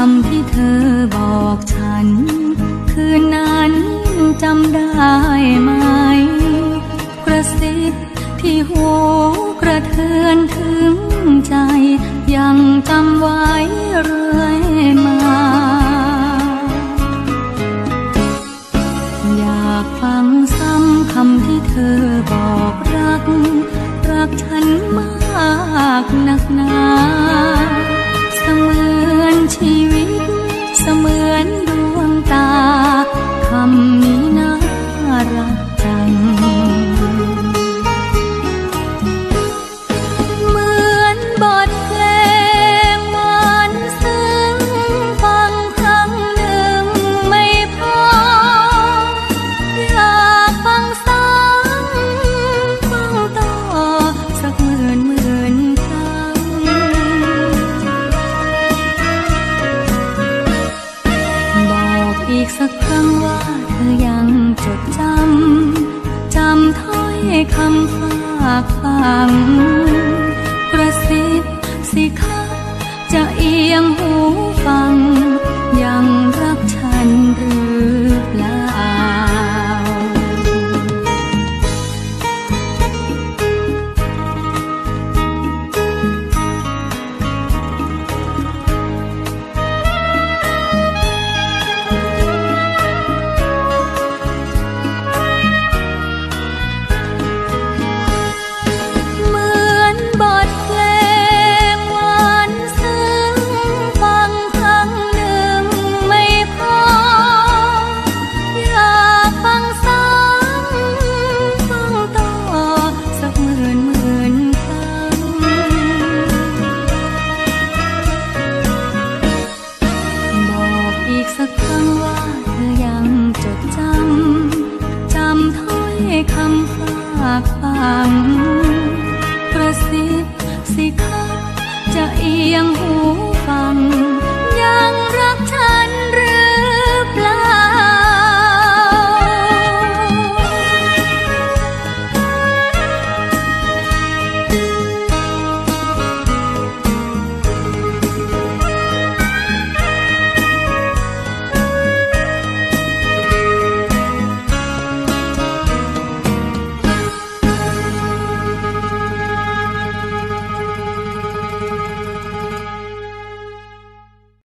คำที่เธอบอกฉัน คืนนั้นจำได้ไหม กระซิบที่หูกระเทือนถึงใจ ยังจำไว้เรื่อยมา อยากฟังซ้ำคำที่เธอบอก สักครั้งว่าเธอยังจดจำ จำถ้อยคำฝากฟัง กระซิบสิคะจะเอียงหูฟัง คำฝากฟัง